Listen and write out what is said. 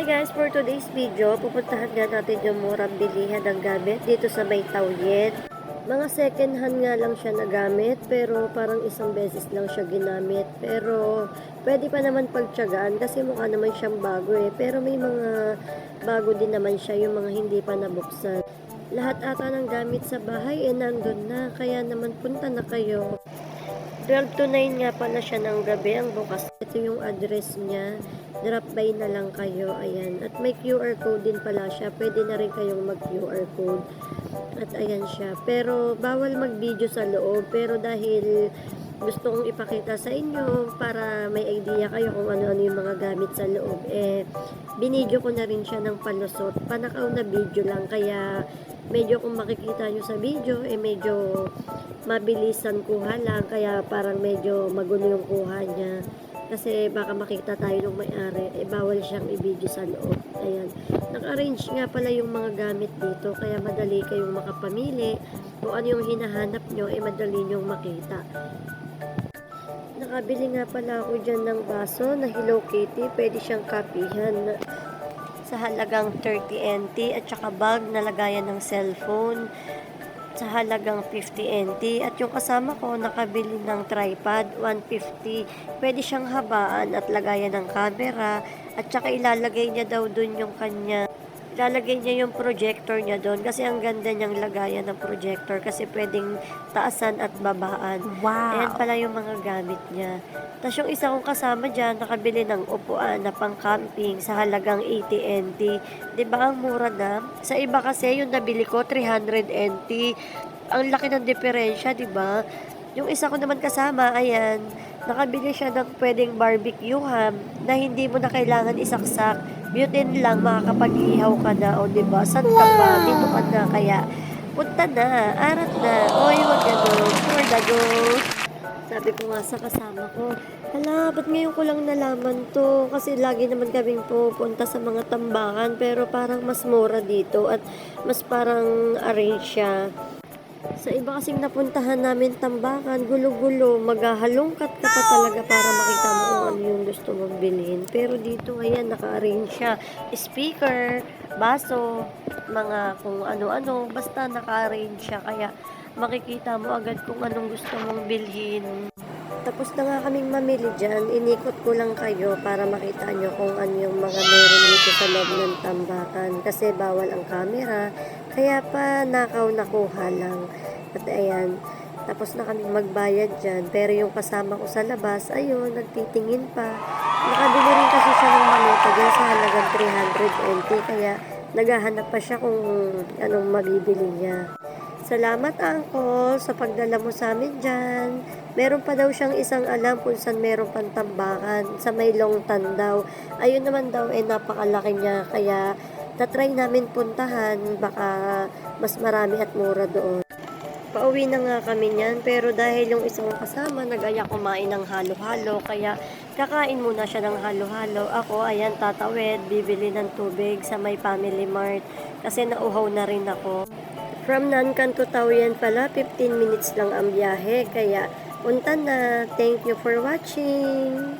Hi guys, for today's video, pupuntahan nga natin yung murang bilihan ng gamit dito sa may Tauyet. Mga second hand nga lang siya na gamit, pero parang isang beses lang siya ginamit. Pero pwede pa naman pagtyagaan kasi mukha naman siyang bago eh. Pero may mga bago din naman siya, yung mga hindi pa nabuksan. Lahat ata ng gamit sa bahay eh nandun na, kaya naman punta na kayo. 12 to 9 nga pala siya ng gabi ang bukas. Ito yung address niya. Drop by na lang kayo. Ayan. At may QR code din pala siya. Pwede na rin kayong mag-QR code. At ayan siya. Pero bawal mag-video sa loob. Pero dahil gusto kong ipakita sa inyo para may idea kayo kung ano-ano yung mga gamit sa loob. Eh, binidyo ko na rin siya ng palusot. Panakaw na video lang. Kaya medyo kung makikita nyo sa video, eh medyo mabilisan kuha lang. Kaya parang medyo magulo yung kuha niya. Kasi baka makita tayo ng may-ari, eh bawal siyang i-video sa loob. Ayan. Naka-arrange nga pala yung mga gamit dito, kaya madali kayong makapamili. Kung ano yung hinahanap nyo, eh madali nyong makita. Nakabili nga pala ako dyan ng baso na Hello Kitty. Pwede siyang kapihan. Sa halagang 30 NT at saka bag na lagayan ng cellphone. Sa halagang 50 NT at yung kasama ko nakabili ng tripod 150 pwede siyang habaan at lagayan ng camera. At saka ilalagay niya daw dun yung kanya ilalagay niya yung projector niya doon kasi ang ganda niyang lagayan ng projector kasi pwedeng taasan at babaan Wow. Ayan pala yung mga gamit niya. Tapos yung isa kong kasama dyan, nakabili ng upuan na pang camping sa halagang 80 NT. Di ba ang mura na? Sa iba kasi yung nabili ko, 300 NT. Ang laki ng diferensya, di ba? Yung isa ko naman kasama, ayan, nakabili siya ng pwedeng barbecue ham na hindi mo na kailangan isaksak. Butane lang, makakapag-ihaw ka na, o di ba? San ka ba? Dito ka na, kaya punta na, arat na. Oy, wag ganun. For the go. Sabi ko nga sa kasama ko, hala, ba't ngayon ko lang nalaman to? Kasi lagi naman kaming pupunta sa mga tambakan, pero parang mas mura dito at mas parang arrange siya. Sa iba kasing napuntahan namin tambakan, gulo-gulo, maghahalongkat ka pa talaga para makita mo kung ano yung gusto mong bilhin. Pero dito, ayan, naka-arrange siya. Speaker, baso, mga kung ano-ano, basta naka-arrange siya. Kaya makikita mo agad kung anong gusto mong bilhin. Tapos na nga kaming mamili dyan, inikot ko lang kayo para makita nyo kung ano yung mga meron dito sa loob ng tambakan. Kasi bawal ang camera, kaya pa nakaw nakuha lang. At ayan, tapos na kaming magbayad dyan. Pero yung kasama ko sa labas, ayun, nagtitingin pa. Nakabili rin kasi siya ng maleta dyan sa halagang 300 NT, kaya naghahanap pa siya kung anong mabibili niya. Salamat, Uncle, sa pagdala mo sa amin dyan. Meron pa daw siyang isang alam kung saan meron pang tambakan, sa may longtan daw. Ayun naman daw, eh, napakalaki niya. Kaya, tatry namin puntahan, baka mas marami at mura doon. Pauwi na nga kami niyan, pero dahil yung isang kasama, nagaya kumain ng halo-halo, kaya kakain muna siya ng halo-halo. Ako, ayan, tatawid, bibili ng tubig sa may Family Mart, kasi nauhaw na rin ako. From Nankan to Taoyuan pala, 15 minutes lang ang biyahe. Kaya, punta na. Thank you for watching.